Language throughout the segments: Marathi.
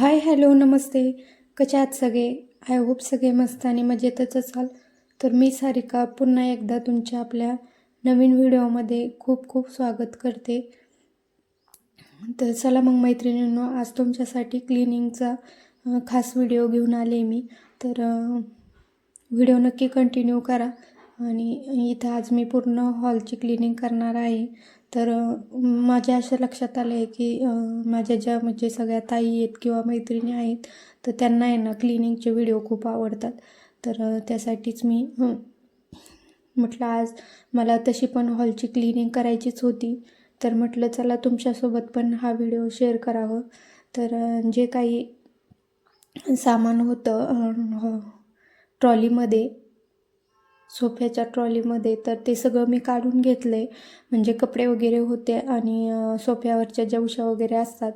हाय हॅलो नमस्ते. कसे आहात सगळे? आय होप सगळे मस्त आणि मजेतच असाल. तर मी सारिका पुन्हा एकदा तुमच्या आपल्या नवीन व्हिडिओमध्ये खूप खूप स्वागत करते. तर चला मग मैत्रिणींनो आज तुमच्यासाठी क्लिनिंगचा खास व्हिडिओ घेऊन आले मी. तर व्हिडिओ नक्की कंटिन्यू करा आणि इथं आज मी पूर्ण हॉलची क्लिनिंग करणार आहे. तर माझ्या असं लक्षात आलं आहे की माझ्या ज्या म्हणजे सगळ्या ताई आहेत किंवा मैत्रिणी आहेत तर त्यांना आहे ना क्लिनिंगचे व्हिडिओ खूप आवडतात. तर त्यासाठीच मी म्हटलं आज मला तशी पण हॉलची क्लिनिंग करायचीच होती. तर म्हटलं चला तुमच्यासोबत पण हा व्हिडिओ शेअर करावं. तर जे काही सामान होतं हो, ट्रॉलीमध्ये सोफ्याच्या ट्रॉलीमध्ये तर ते सगळं मी काढून घेतलं आहे म्हणजे कपडे वगैरे होते आणि सोफ्यावरच्या ज्या उशा वगैरे असतात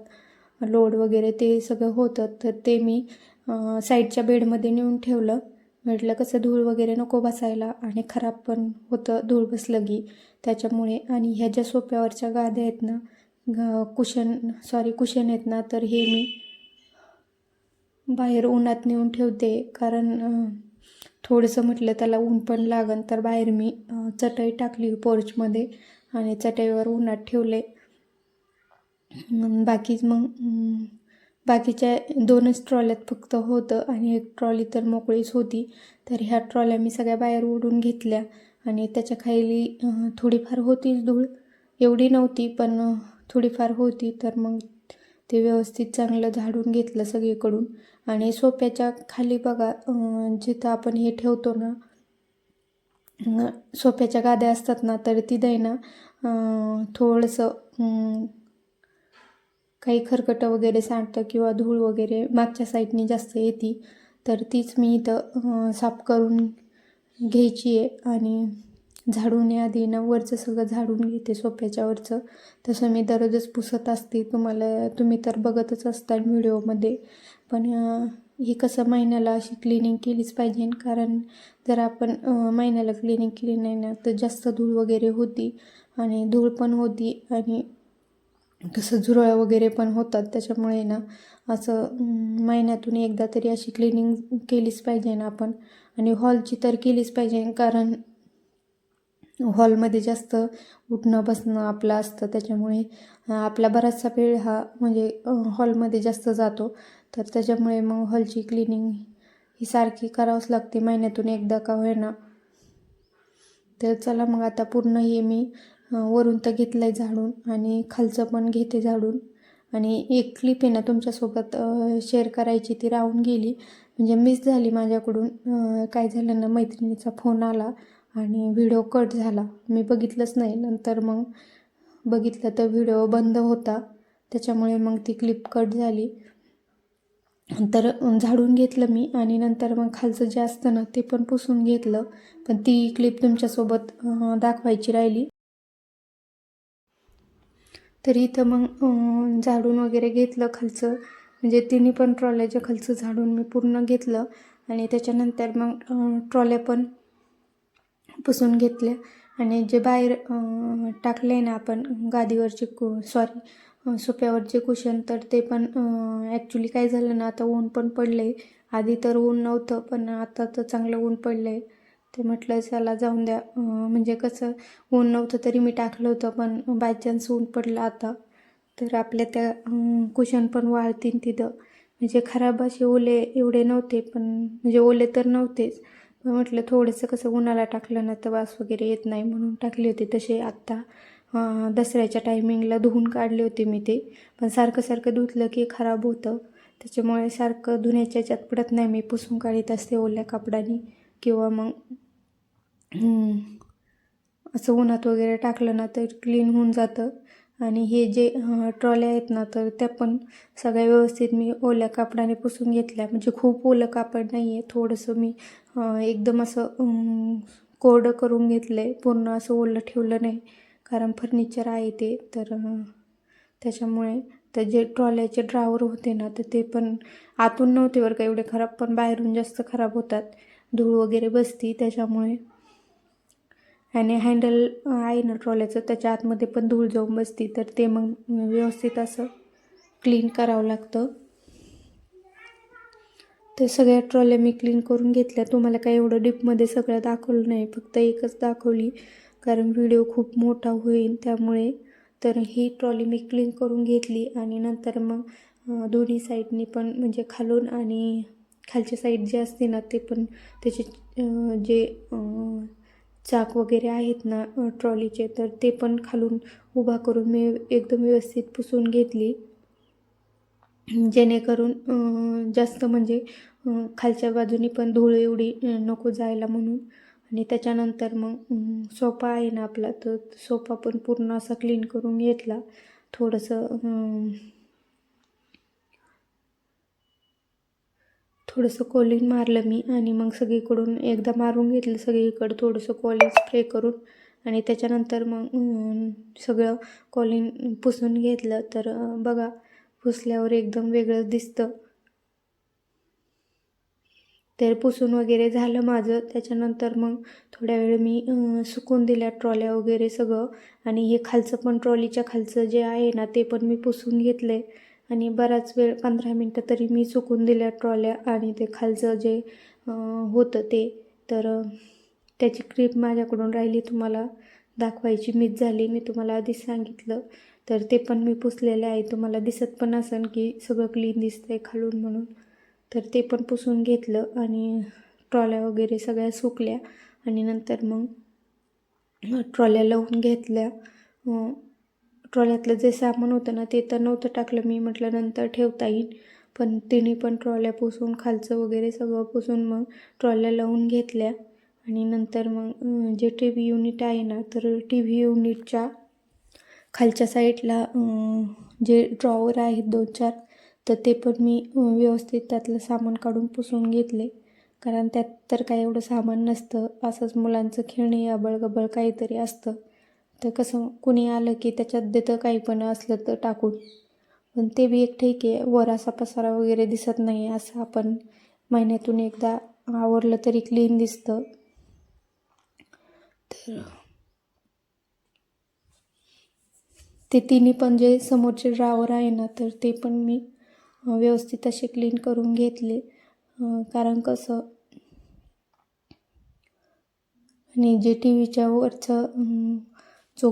लोड वगैरे ते सगळं होतं. तर ते मी साईडच्या बेडमध्ये नेऊन ठेवलं. म्हटलं कसं धूळ वगैरे नको बसायला. आणि खराब पण होतं धूळ बसलं की. त्याच्यामुळे आणि ह्या ज्या सोफ्यावरच्या गाद्या आहेत ना ग कुशन सॉरी कुशन आहेत ना तर हे मी बाहेर उन्हात नेऊन ठेवते. कारण थोडंसं म्हटलं त्याला ऊन पण लागन तर बाहेर मी चटई टाकली पोर्चमध्ये आणि चटईवर उन्हात ठेवले. बाकीच बाकी मग बाकीच्या दोनच ट्रॉल्यात फक्त होतं आणि एक ट्रॉली तर मोकळीच होती. तर ह्या ट्रॉल्या मी सगळ्या बाहेर ओढून घेतल्या आणि त्याच्याखाली थोडीफार होतीच धूळ. एवढी नव्हती पण थोडीफार होती तर मग ते व्यवस्थित चांगलं झाडून घेतलं सगळीकडून. आणि सोप्याच्या खाली बघा जिथं आपण हे ठेवतो ना सोप्याच्या सोफ्याच्या गाद्या असतात ना तर तिथं आहे ना थोडंसं काही खरकटं वगैरे सांडतं किंवा धूळ वगैरे मागच्या साईडनी जास्त येते तर तीच मी इथं साफ करून घ्यायची आहे. आणि झाडून आधी ना. वरचं सगळं झाडून घेते सोप्याच्यावरचं तसं मी दररोजच पुसत असते. तुम्हाला तुम्ही तर बघतच असता व्हिडिओमध्ये. पण हे कसं महिन्याला अशी क्लिनिंग केलीच पाहिजे. कारण जर आपण महिन्याला क्लिनिंग केली नाही ना तर जास्त धूळ वगैरे होती आणि धूळ पण होती आणि कसं झुरळा वगैरे पण होतात. त्याच्यामुळे ना असं महिन्यातून एकदा तरी अशी क्लिनिंग केलीच पाहिजे ना आपण. आणि हॉलची तर केलीच पाहिजे. कारण हॉलमध्ये जास्त उठणं बसणं आपलं असतं. त्याच्यामुळे आपला बराचसा वेळ हा म्हणजे हॉलमध्ये जास्त जातो. तर त्याच्यामुळे मग हॉलची क्लिनिंग ही सारखी करावंच लागते. महिन्यातून एकदा का होईना. तर चला मग आता पूर्ण हे मी वरून तर घेतलं आहे झाडून आणि खालचं पण घेते झाडून. आणि एक क्लिप आहे ना तुमच्यासोबत शेअर करायची ती राहून गेली. म्हणजे मिस झाली माझ्याकडून. काय झालं ना मैत्रिणीचा फोन आला. आणि व्हिडिओ कट झाला. मी बघितलंच नाही. नंतर मग बघितलं तर व्हिडिओ बंद होता. त्याच्यामुळे मग ती क्लिप कट झाली. तर झाडून घेतलं मी आणि नंतर मग खालचं जे असतं ना ते पण पुसून घेतलं. पण ती क्लिप तुमच्यासोबत दाखवायची राहिली. तर इथं मग झाडून वगैरे घेतलं खालचं. म्हणजे तिन्ही पण ट्रॉल्याच्या खालचं झाडून मी पूर्ण घेतलं. आणि त्याच्यानंतर मग ट्रॉल्या पण पुसून घेतल्या. आणि जे बाहेर अं, टाकले ना आपण गादीवरचे कु सॉरी सोप्यावरचे कुशन तर ते पण ॲक्च्युली काय झालं ना आता ऊन पण पडलं आहे आधी तर ऊन नव्हतं पण आता तर चांगलं ऊन पडलं आहे ते म्हटलं चला जाऊन द्या. म्हणजे कसं ऊन नव्हतं तरी मी टाकलं होतं पण बाय चान्स ऊन पडलं आता. तर आपल्या त्या कुशन पण वाळतील तिथं. म्हणजे खराब असे ओले एवढे नव्हते पण म्हणजे ओले तर नव्हतेच. म्हटलं थोडंसं कसं उन्हाला टाकलं ना तर वास वगैरे येत नाही म्हणून टाकले होते तसे. आत्ता दसऱ्याच्या टायमिंगला धुवून काढले होते मी ते. पण सारखं सारखं धुतलं की खराब होतं. त्याच्यामुळे सारखं धुण्याच्या याच्यात पडत नाही मी. पुसून काढत असते ओल्या कापडाने. किंवा मग असं उन्हात वगैरे टाकलं ना तर क्लीन होऊन जातं. आणि हे जे ट्रॉल्या आहेत ना तर त्या पण सगळ्या व्यवस्थित मी ओल्या कापडाने पुसून घेतल्या. म्हणजे खूप ओलं कापड नाही आहे थोडंसं मी एकदम असं कोरडं करून घेतलं आहे पूर्ण असं ओलं ठेवलं नाही. कारण फर्निचर आहे ते. तर त्याच्यामुळे तर जे ट्रॉल्याचे ड्रावर होते ना तर ते पण आतून नव्हते बरं का. एवढे खराब पण बाहेरून जास्त खराब होतात. धूळ वगैरे बसती त्याच्यामुळे. आणि हँडल आहे ना ट्रॉल्याचं त्याच्या आतमध्ये पण धूळ जाऊन बसती. तर ते मग व्यवस्थित असं क्लीन करावं लागतं. तर सगळ्या ट्रॉल्या मी क्लीन करून घेतल्या. तुम्हाला काय एवढं डीपमध्ये सगळं दाखवलं नाही. फक्त एकच दाखवली. कारण व्हिडिओ खूप मोठा होईल त्यामुळे. तर ही ट्रॉली मी क्लीन करून घेतली आणि नंतर मग दोन्ही साईडनी पण म्हणजे खालून आणि खालच्या साईड जे असते ना ते पण त्याचे जे चाक वगैरे आहेत ना ट्रॉलीचे तर ते पण खालून उभा करून मी एकदम व्यवस्थित पुसून घेतली. जेणेकरून जास्त म्हणजे खालच्या बाजूनी पण धूळ एवढी नको जायला म्हणून. आणि त्याच्यानंतर मग सोफा आहे ना आपला तर सोफा पण पूर्ण असा क्लीन करून घेतला. थोडंसं थोडंसं कोलिन मारलं मी आणि मग सगळीकडून एकदा मारून घेतलं सगळीकडं थोडंसं कॉलिंग स्प्रे करून. आणि त्याच्यानंतर मग सगळं कॉलिन पुसून घेतलं. तर बघा पुसल्यावर एकदम वेगळंच दिसतं. तर पुसून वगैरे झालं माझं. त्याच्यानंतर मग थोड्या वेळ मी सुकून दिल्या ट्रॉल्या वगैरे सगळं. आणि हे खालचं पण ट्रॉलीच्या खालचं जे आहे ना ते पण मी पुसून घेतलं आहे आणि बराच वेळ पंधरा मिनटं तरी मी चुकून दिल्या ट्रॉल्या आणि ते खालचं जे होतं ते. तर त्याची क्रीप माझ्याकडून राहिली तुम्हाला दाखवायची मीच झाली मी तुम्हाला आधीच सांगितलं. तर ते पण मी पुसलेले आहे. तुम्हाला दिसत पण असेल की सगळं क्लीन दिसतं आहे खालून म्हणून. तर ते पण पुसून घेतलं आणि ट्रॉल्या वगैरे सगळ्या सुकल्या. आणि नंतर मग ट्रॉल्या लावून घेतल्या. ट्रॉल्यातलं जे सामान होतं ना ते तर नव्हतं टाकलं मी. म्हटलं नंतर ठेवता येईल. पण तिने पण ट्रॉल्या पुसून खालचं वगैरे सगळं पुसून मग ट्रॉल्या लावून घेतल्या. आणि नंतर मग जे टी व्ही युनिट आहे ना तर टी व्ही युनिटच्या खालच्या साईडला जे ड्रॉवर आहेत दोन चार तर ते पण मी व्यवस्थित त्यातलं सामान काढून पुसून घेतले. कारण त्यात तर काय एवढं सामान नसतं. असंच मुलांचं खेळणे अबळगबळ काहीतरी असतं. तर कसं कुणी आलं की त्याच्यात देतं काही पण असलं तर टाकून पण ते बी एक ठीक आहे वर असा पसारा वगैरे दिसत नाही असं आपण महिन्यातून एकदा आवरलं तरी क्लीन दिसतं. तर ते तिन्ही पण जे समोरचे ड्रावर आहे ना तर ते पण मी व्यवस्थित असे क्लीन करून घेतले. कारण कसं आणि जे टी व्हीच्या वरचं जो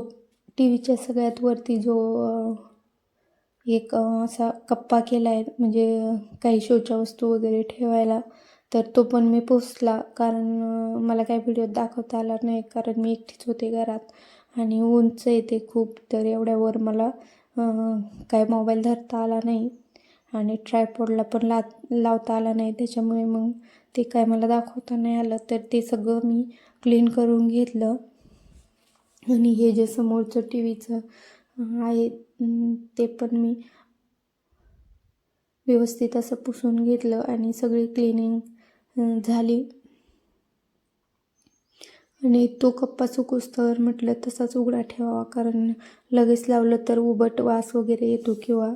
टी व्हीच्या सगळ्यात वरती जो एक असा कप्पा केला आहे म्हणजे काही शोच्या वस्तू वगैरे ठेवायला तर तो पण मी पुसला कारण मला काही व्हिडिओत दाखवता आला नाही कारण मी एकटीच होते घरात. आणि उंच येते खूप तर एवढ्यावर मला काय मोबाईल धरता आला नाही. आणि ट्रायपॉडला पण ला लावता आला नाही. त्याच्यामुळे मग ते काय मला दाखवता नाही आलं. तर ते सगळं मी क्लीन करून घेतलं. आणि हे जे समोरचं टी व्हीचं आहे ते पण मी व्यवस्थित असं पुसून घेतलं आणि सगळी क्लिनिंग झाली. आणि तो कप्पा सुकूस तर म्हटलं तसाच उघडा ठेवावा कारण लगेच लावलं तर उबट वास वगैरे येतो किंवा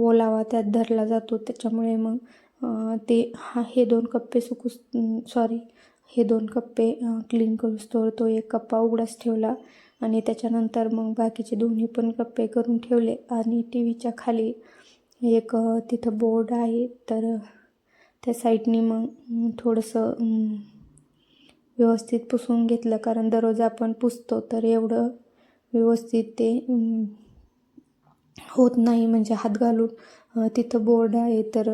ओलावा त्यात धरला जातो. त्याच्यामुळे मग ते हा हे दोन कप्पे सुकुस सॉरी हे दोन कप्पे क्लीन करून तर तो एक कप्पा उघडाच ठेवला आणि त्याच्यानंतर मग बाकीचे दोन्ही पण कप्पे करून ठेवले आणि टी व्हीच्या खाली एक तिथं बोर्ड आहे. तर त्या साईडनी मग थोडंसं व्यवस्थित पुसून घेतलं. कारण दररोज आपण पुसतो तर एवढं व्यवस्थित ते होत नाही. म्हणजे हात घालून तिथं बोर्ड आहे तर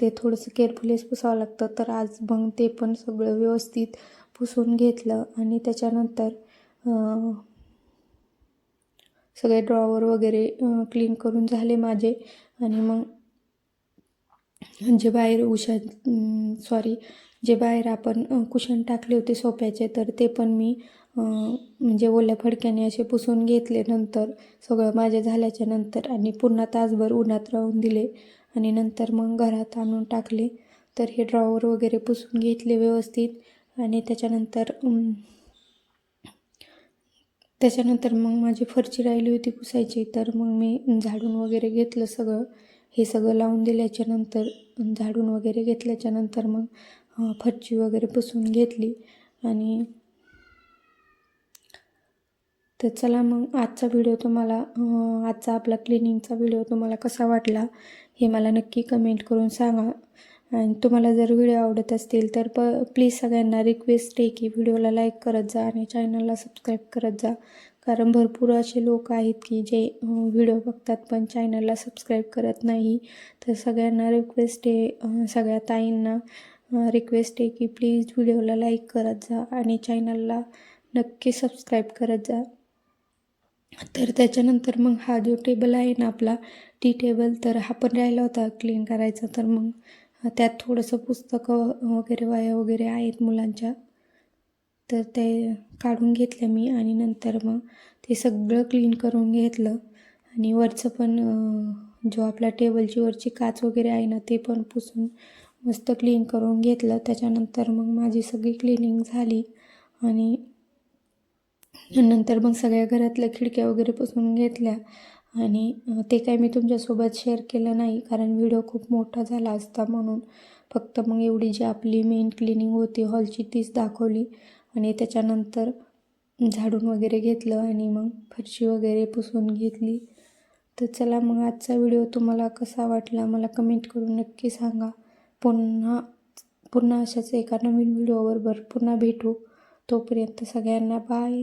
ते थोडंसं केअरफुलीच पुसावं लागतं. तर आज मग ते पण सगळं व्यवस्थित पुसून घेतलं आणि त्याच्यानंतर सगळे ड्रॉवर वगैरे क्लीन करून झाले माझे. आणि मग जे बाहेर उशा सॉरी जे बाहेर आपण कुशन टाकले होते सोप्याचे तर ते पण मी म्हणजे ओल्या फडक्याने असे पुसून घेतले नंतर सगळं माझे झाल्याच्यानंतर आणि पुन्हा तासभर उन्हात राहून दिले आणि नंतर मग घरात आणून टाकले. तर हे ड्रॉवर वगैरे पुसून घेतले व्यवस्थित आणि त्याच्यानंतर त्याच्यानंतर मग माझी फरची राहिली होती पुसायची. तर मग मी झाडून वगैरे घेतलं सगळं. हे सगळं लावून दिल्याच्या नंतर झाडून वगैरे घेतल्याच्या नंतर मग फरची वगैरे पुसून घेतली आणि तर चला मग आजचा व्हिडिओ तुम्हाला आजचा आपला क्लिनिंगचा व्हिडिओ तुम्हाला कसा वाटला हे मला नक्की कमेंट करून सांगा. आणि तुम्हाला जर व्हिडिओ आवडत असतील तर प प्लीज सगळ्यांना रिक्वेस्ट आहे की व्हिडिओला लाईक करत जा आणि चॅनलला सबस्क्राईब करत जा. कारण भरपूर असे लोक आहेत की जे व्हिडिओ बघतात पण चॅनलला सबस्क्राईब करत नाही. तर सगळ्यांना रिक्वेस्ट आहे सगळ्या ताईंना रिक्वेस्ट आहे की प्लीज व्हिडिओला लाईक करत जा आणि चॅनलला नक्की सबस्क्राईब करत जा. तर त्याच्यानंतर मग हा जो टेबल आहे ना आपला टी टेबल तर हा पण राहिला होता क्लीन करायचा. तर मग त्यात थोडंसं पुस्तकं वगैरे वया वगैरे आहेत मुलांच्या. तर ते काढून घेतलं मी आणि नंतर मग ते सगळं क्लीन करून घेतलं. आणि वरचं पण जो आपल्या टेबलची वरची काच वगैरे आहे ना ते पण पुसून मस्त क्लीन करून घेतलं. त्याच्यानंतर मग माझी सगळी क्लिनिंग झाली. आणि नंतर मग सगळ्या घरातल्या खिडक्या वगैरे पुसून घेतल्या. आणि ते काय मी तुमच्यासोबत शेअर केलं नाही कारण व्हिडिओ खूप मोठा झाला असता म्हणून. फक्त मग एवढी जी आपली मेन क्लिनिंग होती हॉलची तीच दाखवली. आणि त्याच्यानंतर झाडून वगैरे घेतलं आणि मग फरशी वगैरे पुसून घेतली. तर चला मग आजचा व्हिडिओ तुम्हाला कसा वाटला मला कमेंट करून नक्की सांगा. पुन्हा पुन्हा अशाच एका नवीन व्हिडिओवर पुन्हा भेटू. तोपर्यंत सगळ्यांना बाय